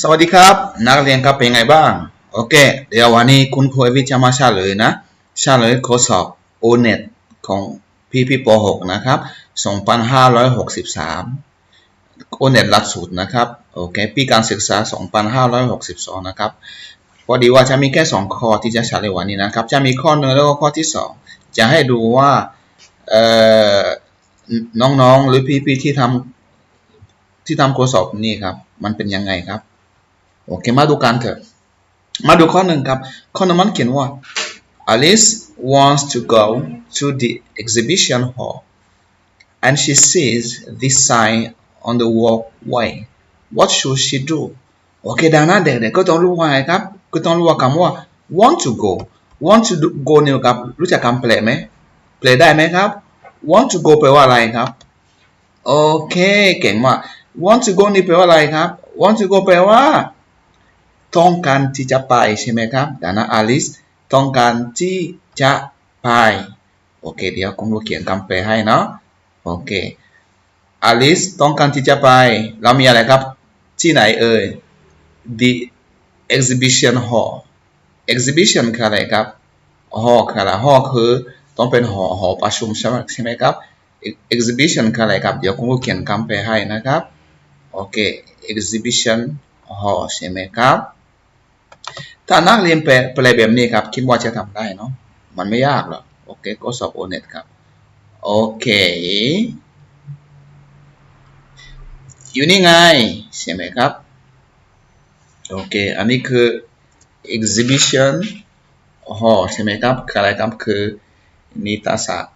สวัสดีครับ นักเรียนครับเป็นไงบ้าง โอเค เดี๋ยววันนี้คุณครูวิจะมาเฉลยนะเฉลยข้อสอบ O-NET ของพี่พี่ป .6 นะครับ2563 O-NET หลักสูตรนะครับโอเคปีการศึกษา 2562 นะครับพอดีว่าจะมีแค่ 2 ข้อที่จะเฉลยวันนี้นะครับ จะมีข้อหนึ่งแล้วก็ข้อที่ 2 จะให้ดูว่าน้องๆหรือพี่ๆที่ทำที่ทำข้อสอบนี้ครับ มันเป็นยังไงครับโอเคมาดูกันเถอะมาดูข้อหนึ่งครับข้อหนึ่งมันเขียนว่า Alice wants to go to the exhibition hall and she sees this sign on the walkway what should she do โอเคดังนั้นเด็กๆก็ต้องรู้ว่าไงครับก็ต้องรู้ว่าคำว่า want to go want to go เนี่ยครับรู้จักคำแปลไหมแปลได้ไหมครับ want to go แปลว่าอะไรครับ โอเค เก่งมาก want to go นี่แปลว่าอะไรครับ want to go แปลว่า ต้องการที่จะไปใช่ไหมครับดังนั้นอลิสต้องการที่จะไปโอเค เดี๋ยวคุณครูเขียนคำแปลให้เนาะโอเคอลิสต้องการที่จะไป เรามีอะไรครับ ที่ไหนเอ่ย the exhibition hall exhibition คืออะไรครับ hall คืออะไร hall คือต้องเป็นหอหอประชุมใช่ไหมใช่ไหมครับ exhibition คืออะไรครับ เดี๋ยวคุณครูเขียนคำแปลให้นะครับ โอเค exhibition hall ใช่ไหมครับ ถ้านักเรียนแปลแบบนี้ครับ คิดว่าจะทำได้เนาะมันไม่ยากหรอกโอเคก็สอบโอเน็ตครับโอเคอยู่นี่ไงใช่ไหมครับโอเคอันนี้คือ exhibition hall ใช่ไหมครับอะไรครับคือนิตรศาสตร์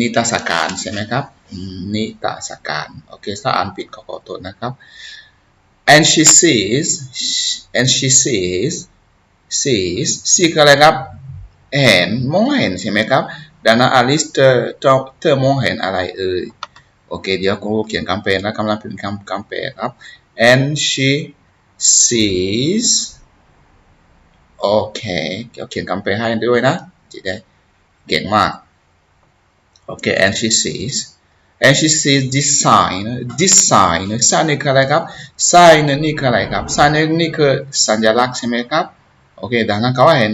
นิตรศการใช่ไหมครับ นิตรศการโอเคถ้าอ่านผิดก็ขอโทษนะครับ and she sees and she sees sees see คืออะไรครับเห็นมองเห็นใช่ไหมครับดังนั้นอลิสเธอเธอมองเห็นอะไรเอ่ยโอเคเดี๋ยวครูเขียนคำแปลนะกำลังเป็นคำคำแปลครับ and she sees โอเคเดี๋ยวเขียนคำแปลให้ด้วยนะจะได้เก่งมากโอเค and she sees and she sees this sign this sign sign นี่คืออะไรครับ sign นี่คืออะไรครับ sign นี่คือสัญลักษณ์ใช่ไหมครับ โอเค ดังนั้นเขาเห็น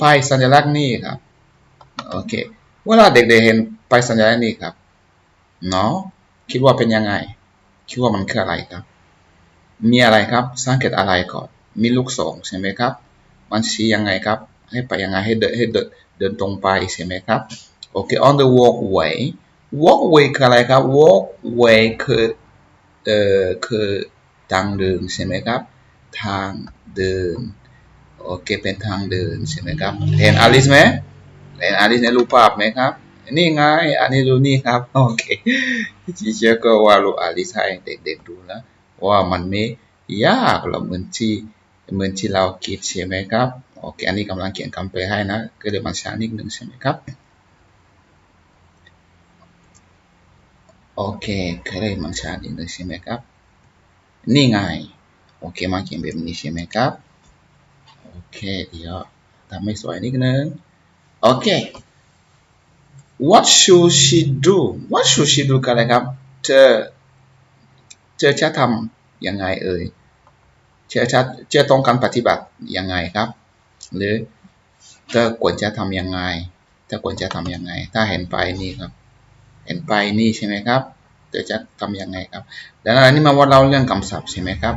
ป้ายสัญลักษณ์นี่ครับ โอเค เวลาเด็กๆเห็นป้ายสัญลักษณ์นี่ครับ เนาะ คิดว่าเป็นยังไง คิดว่ามันคืออะไรครับ มีอะไรครับ สังเกตอะไรก่อน มีลูกศรใช่ไหมครับ มันชี้ยังไงครับ ให้ไปยังไง ให้เดินให้เดินเดินตรงไปใช่ไหมครับ โอเค on the walkway walkway คืออะไรครับ walkway คือเอ่อคือทางเดินใช่ไหมครับ ทางเดินโอเคเป็นทางเดินใช่ไหมครับเห็นอลิสไหมเห็นอลิสในรูปภาพไหมครับนี่ไงอันนี้รูนี่ครับโอเคทีเชอร์ก็ว่ารูอลิสให้เด็กๆดูนะว่ามันไม่ยากหรอกเหมือนที่เหมือนที่เราคิดใช่ไหมครับโอเคอันนี้กำลังเขียนคำแปให้นะก็เลยวมาช้านิดนึงใช่ไหมครับ โอเคก็เลยมาช้านิดนึงใช่ไหมครับ นี่ไง โอเค มาเขียนแบบนี้ใช่ไหมครับ โอเค เดี๋ยวทำให้สวยนิดนึง โอเค what should she do what should she do กันเลยครับ เธอ เธอจะทำยังไงเอ่ย เธอจะเธอต้องการปฏิบัติยังไงครับ หรือเธอควรจะทำยังไง เธอควรจะทำยังไง ถ้าเห็นไปนี่ครับ เห็นไปนี่ใช่ไหมครับเธอจะทำยังไงครับดังนั้นอันนี้มาว่าเราเรื่องคำศัพท์ใช่ไหมครับ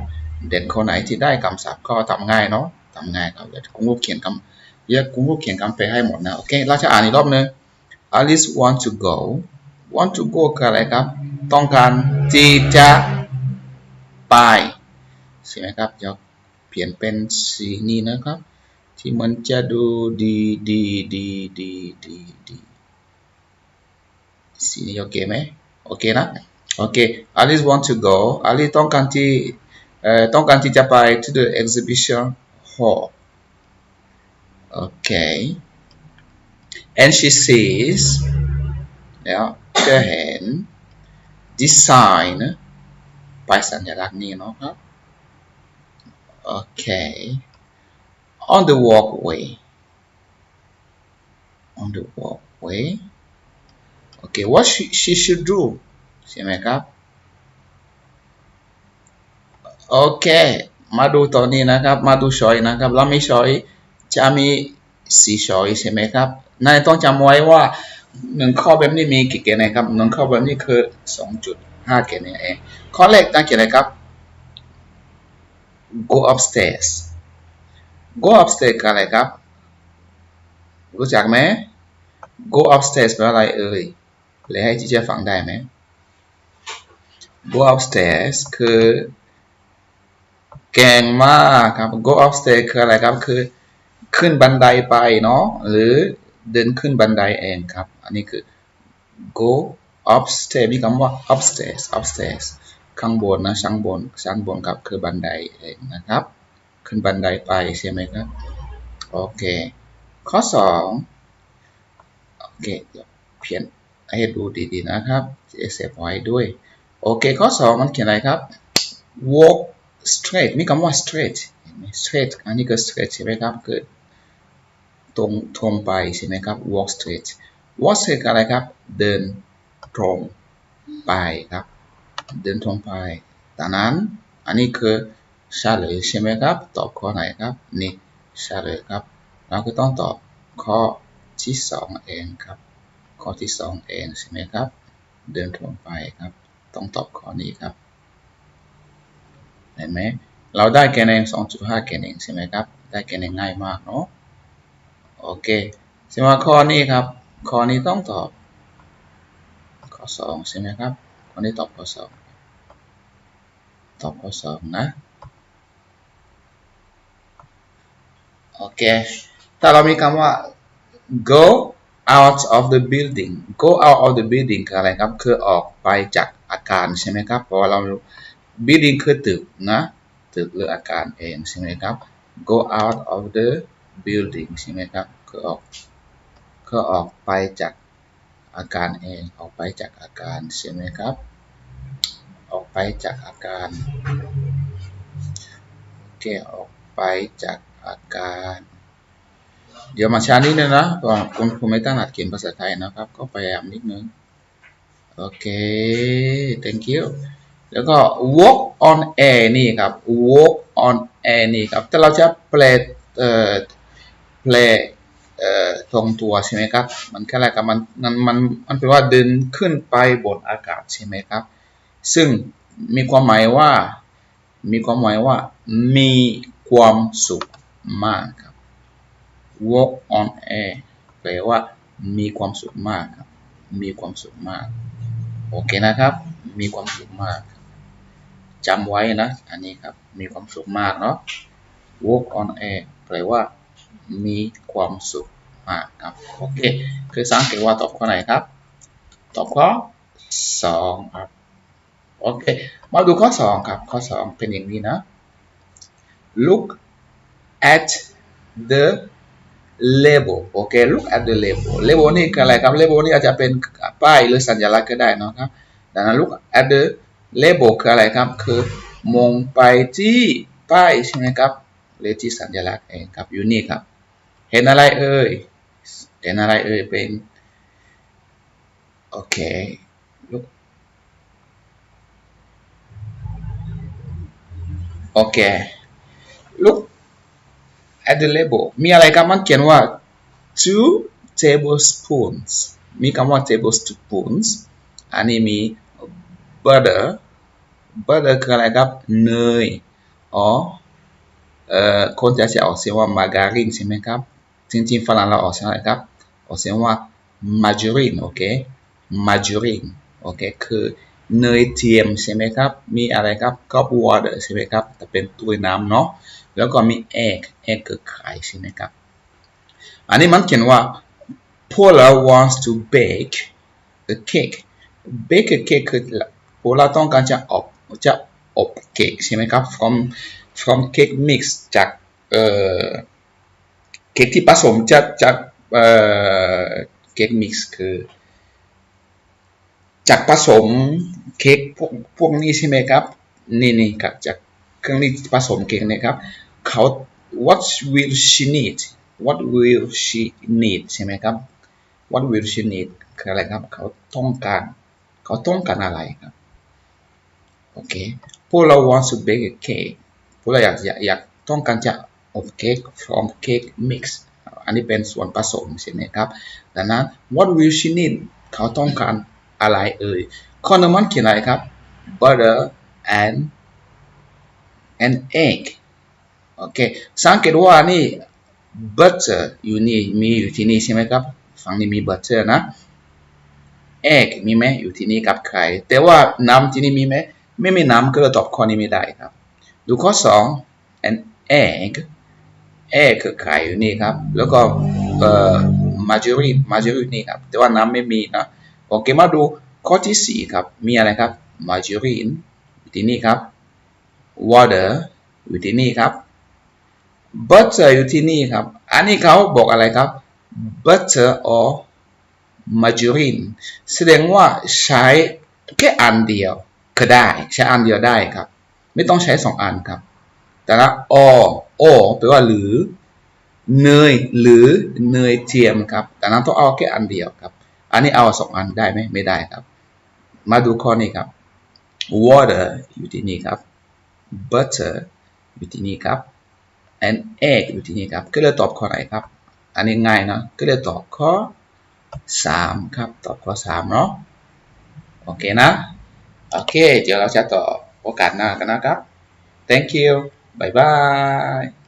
เด็กคนไหนที่ได้คำศัพท์ก็ทำง่ายเนาะทำง่ายครับเดี๋ยวคุณลูเขียนคำเดี๋ยวคุณลูเขียนคำไปให้หมดนะโอเคเราจะอ่านอีกรอบนึง Alice want to go want to go คืออะไรครับ ต้องการที่จะไปใช่ไหมครับเดี๋ยวเปลี่ยนเป็นสีนี้นะครับ ที่มันจะดูดีดีดีดีดีดี senior Okay, okena okay alice want to go. Ali tonkanti uh, eh, tonkanti tapai to the exhibition hall. Okay. And she says yeah the hand design. By Sanyaraknino huh? okay. On the walkway. On the walkway. โอเค what she, she should do ใช่ไหมครับ โอเค มาดูตัวนี้นะครับ มาดูชอยนะครับเรามีชอยจะมีสี่ชอยใช่ไหมครับ นายต้องจำไว้ว่าหนึ่งข้อแบบนี้มีกี่คะแนนครับหนึ่งข้อแบบนี้คือสองจุดห้าคะแนนเอง ข้อแรกตั้งเขียนอะไรครับ go upstairs go upstairs คืออะไรครับ รู้จักไหม go upstairs แปลว่าอะไรเอ่ย เลยให้ที่จะฟังได้ไหม go upstairs คือเก่งมากครับ go upstairs คืออะไรครับคือขึ้นบันไดไปเนาะหรือเดินขึ้นบันไดเองครับ อันนี้คือ go upstairs มีคำว่า upstairs upstairs ข้างบนนะชั้นบนชั้นบนครับคือบันไดเองนะครับ ขึ้นบันไดไปใช่ไหมครับ โอเค ข้อสองโอเคเดี๋ยวเพียน ให้ดูดีๆนะครับจะเซฟไว้ด้วย โอเค ข้อสองมันเขียนอะไรครับ walk straight มีคำว่า straight straight อันนี้ก็ straight ใช่ไหมครับคือตรงตรงไปใช่ไหมครับ walk straight walk straight อะไรครับ เดินตรงไปครับ เดินตรงไปดังนั้นอันนี้คือเฉลยใช่ไหมครับ ตอบข้อไหนครับ นี่เฉลยครับ เราก็ต้องตอบข้อที่สองเองครับ ข้อที่สองเองใช่ไหมครับ เดินตรงไปครับ ต้องตอบข้อนี้ครับเห็นไหมเราได้คะแนน2.5คะแนนใช่ไหมครับ ได้คะแนนง่ายมากเนาะโอเคแสดงว่าข้อนี้ครับ ข้อนี้ต้องตอบข้อ2ใช่ไหมครับ ข้อนี้ตอบข้อ2ตอบข้อ2นะโอเค ถ้าเรามีคำว่า go out of the building go out of the building คืออะไรครับ คือออกไปจากอาคารใช่ไหมครับ เพราะเรา building คือตึกนะ ตึกหรืออาคารเองใช่ไหมครับ go out of the building ใช่ไหมครับ คือออกคือออกไปจากอาคารเอง ออกไปจากอาคารใช่ไหมครับ ออกไปจากอาคารโอเคออกไปจากอาการ เดี๋ยวมาช้านิดนึงนะผมผมไม่ตั้งหัดเขียนภาษาไทยนะครับ ก็พยายามนิดนึง โอเค thank you แล้วก็ walk on air นี่ครับ walk on air นี่ครับ แต่เราจะแปลเอ่อแปลเอ่อตรงตัวใช่ไหมครับ มันแค่อะไรครับมันมันมันมันแปลว่าเดินขึ้นไปบนอากาศใช่ไหมครับ ซึ่งมีความหมายว่า มีความหมายว่า มีความสุขมากครับ walk on air แปลว่ามีความสุขมากครับ มีความสุขมาก โอเคนะครับ มีความสุขมาก จำไว้นะ อันนี้ครับ มีความสุขมากเนาะ walk on air แปลว่า มีความสุขมากครับ โอเค คือสังเกตว่าตอบข้อไหนครับ ตอบข้อสองครับ โอเค มาดูข้อสองครับ ข้อสองเป็นอย่างนี้นะ look at the label โอเค look at the label label นี่คืออะไรครับ label นี่อาจจะเป็นป้ายหรือสัญลักษณ์ก็ได้นะครับ ดังนั้น look at the label คืออะไรครับ คือมองไปที่ป้ายใช่ไหมครับหรือที่สัญลักษณ์เองครับอยู่นี่ครับ เห็นอะไรเอ่ย เห็นอะไรเอ่ยเป็นโอเค look โอเค look at the label มีอะไรครับมันเขียนว่า two tablespoons มีคำว่า tablespoons อันนี้มี butter butter คืออะไรครับ เนย อ๋อ เอ่อ คนจะจะออกเสียงว่า margarine ใช่ไหมครับ จริงๆฝรั่งเราออกเสียงอะไรครับ ออกเสียงว่า margarine โอเค margarine โอเค คือเนยเทียมใช่ไหมครับ มีอะไรครับก็ water ใช่ไหมครับ แต่เป็นตัวน้ำเนาะ แล้วก็มี egg egg คือไข่ใช่ไหมครับ อันนี้มันเขียนว่า Paula wants to bake a cake bake a cake คือ Paula ต้องการจะอบจะอบเค้กใช่ไหมครับ from from cake mix จากเอ่อเค้กที่ผสมจากจากเอ่อเค้ก mix คือ จากผสมเค้กพวกพวกนี้ใช่ไหมครับ นี่นี่ครับจาก เครื่องนี้ผสมเค้กนะครับเขา what will she need what will she need ใช่ไหมครับ what will she need คืออะไรครับ เขาต้องการ เขาต้องการอะไรครับ โอเค Paula wants to bake a cake พวกเราอยากอยากอยากต้องการจะอบเค้ก from cake mix อันนี้เป็นส่วนผสมใช่ไหมครับ ดังนั้น what will she need เขาต้องการอะไรเอ่ย ข้อนึงมันเขียนอะไรครับ butter and and egg โอเคสังเกตว่านี่ butter อยู่นี่มีอยู่ที่นี่ใช่ไหมครับฝั่งนี้มี butter นะ egg มีไหมอยู่ที่นี่กับไข่แต่ว่าน้ำที่นี่มีไหมไม่มีน้ำก็เลยตอบข้อนี้ไม่ได้ครับ ดูข้อสอง an egg egg คือไข่อยู่นี่ครับ แล้วก็เอ่อ margarine margarine นี่ครับ แต่ว่าน้ำไม่มีนะโอเคมาดูข้อที่สี่ครับ มีอะไรครับ margarine อยู่ที่นี่ครับ water อยู่ที่นี่ครับ butter อยู่ที่นี่ครับ อันนี้เขาบอกอะไรครับ butter or margarine แสดงว่าใช้แค่อันเดียวก็ได้ ใช้อันเดียวได้ครับ ไม่ต้องใช้สองอันครับ แต่ละ or or แปลว่าหรือเนยหรือเนยเทียมครับ แต่นั้นต้องเอาแค่อันเดียวครับ อันนี้เอาสองอันได้ไหมไม่ได้ครับ มาดูข้อนี้ครับ water อยู่ที่นี่ครับ butter อยู่ที่นี่ครับ and egg อยู่ที่นี่ครับ ก็เลยตอบข้อไหนครับ อันนี้ง่ายนะก็เลยตอบข้อ 3 ครับ ตอบข้อ 3 เนาะโอเคนะ โอเค เดี๋ยวเราจะต่อโอกาสหน้ากันนะครับ thank you bye bye